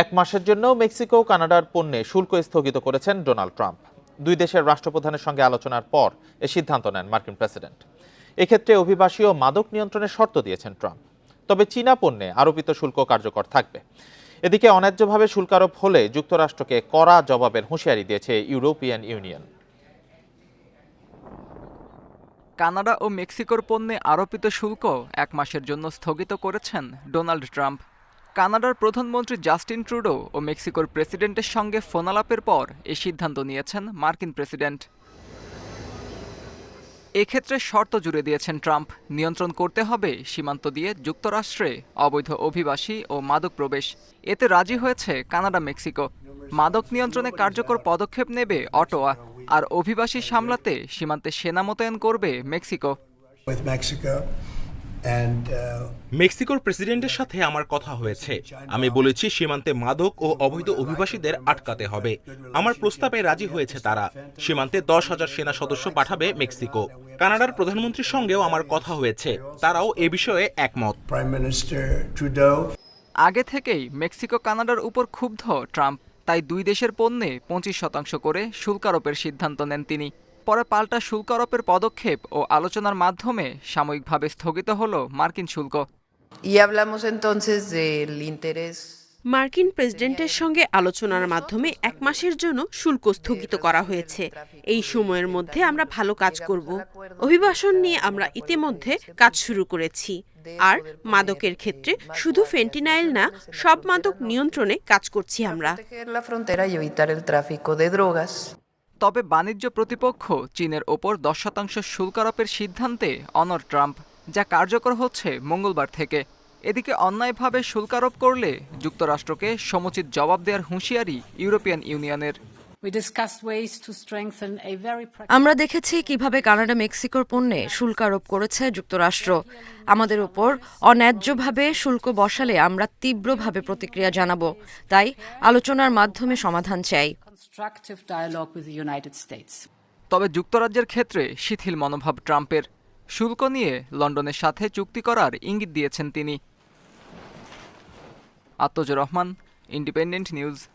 এক মাসের জন্য মেক্সিকো, কানাডার পণ্যে শুল্ক স্থগিত করেছেন ডোনাল্ড ট্রাম্প। দুই দেশের রাষ্ট্রপ্রধানের সঙ্গে আলোচনার পর এ সিদ্ধান্ত নেন মার্কিন প্রেসিডেন্ট। এক্ষেত্রে অভিবাসী ও মাদক নিয়ন্ত্রণের শর্ত দিয়েছেন ট্রাম্প। তবে চীনা পণ্যে আরোপিত শুল্ক কার্যকর থাকবে। এদিকে অন্যায্যভাবে শুল্ক আরোপ হলে যুক্তরাষ্ট্রকে কড়া জবাবের হুঁশিয়ারি দিয়েছে ইউরোপিয়ান ইউনিয়ন। কানাডা ও মেক্সিকোর পণ্যে আরোপিত শুল্ক এক মাসের জন্য স্থগিত করেছেন ডোনাল্ড ট্রাম্প। কানাডার প্রধানমন্ত্রী জাস্টিন ট্রুডো ও মেক্সিকোর প্রেসিডেন্টের সঙ্গে ফোনালাপের পর এই সিদ্ধান্ত নিয়েছেন মার্কিন প্রেসিডেন্ট। এক্ষেত্রে শর্ত জুড়ে দিয়েছেন ট্রাম্প। নিয়ন্ত্রণ করতে হবে সীমান্ত দিয়ে যুক্তরাষ্ট্রে অবৈধ অভিবাসী ও মাদক প্রবেশ। এতে রাজি হয়েছে কানাডা, মেক্সিকো। মাদক নিয়ন্ত্রণে কার্যকর পদক্ষেপ নেবে অটোয়া আর অভিবাসী সামলাতে সীমান্তে সেনা মোতায়েন করবে মেক্সিকো। মেক্সিকোর প্রেসিডেন্টের সাথে আমার কথা হয়েছে। আমি বলেছি সীমান্তে মাদক ও অবৈধ অভিবাসীদের আটকাতে হবে। আমার প্রস্তাবে রাজি হয়েছে তারা। সীমান্তে দশ হাজার সেনা সদস্য পাঠাবে মেক্সিকো। কানাডার প্রধানমন্ত্রীর সঙ্গেও আমার কথা হয়েছে। তারাও এ বিষয়ে একমত। আগে থেকেই মেক্সিকো কানাডার উপর ক্ষুব্ধ ট্রাম্প। তাই দুই দেশের পণ্যে পঁচিশ শতাংশ করে শুল্ক আরোপের সিদ্ধান্ত নেন তিনি। পরে পাল্টা শুল্ক আরোপের পদক্ষেপ ও আলোচনার মাধ্যমে সাময়িকভাবে স্থগিত হল মার্কিন শুল্ক। মার্কিন প্রেসিডেন্টের সঙ্গে আলোচনার মাধ্যমে এক মাসের জন্য শুল্ক স্থগিত করা হয়েছে। এই সময়ের মধ্যে আমরা ভালো কাজ করব। অভিবাসন নিয়ে আমরা ইতিমধ্যে কাজ শুরু করেছি। আর মাদকের ক্ষেত্রে শুধু ফেন্টিনাইল না সব মাদক নিয়ন্ত্রণে কাজ করছি আমরা। তবে বাণিজ্য প্রতিপক্ষ চীনের ওপর দশ শতাংশ শুল্ক আরোপের সিদ্ধান্তে অনর ট্রাম্প, যা কার্যকর হচ্ছে মঙ্গলবার থেকে। এদিকে অন্যায়ভাবে শুল্কারোপ করলে যুক্তরাষ্ট্রকে সমুচিত জবাব দেওয়ার হুঁশিয়ারি ইউরোপিয়ান ইউনিয়নের। We discussed ways to strengthen আমরা দেখেছি কীভাবে কানাডা মেক্সিকোর পণ্যে শুল্ক আরোপ করেছে যুক্তরাষ্ট্র। আমাদের উপর অন্যায্যভাবে শুল্ক বসালে আমরা তীব্রভাবে প্রতিক্রিয়া জানাব। তাই আলোচনার মাধ্যমে সমাধান চাই। constructive dialogue with the তবে যুক্তরাজ্যের ক্ষেত্রে শিথিল মনোভাব ট্রাম্পের। শুল্ক নিয়ে লন্ডনের সাথে চুক্তি করার ইঙ্গিত দিয়েছেন তিনি। আত্মজ রহমান ইন্ডিপেন্ডেন্ট নিউজ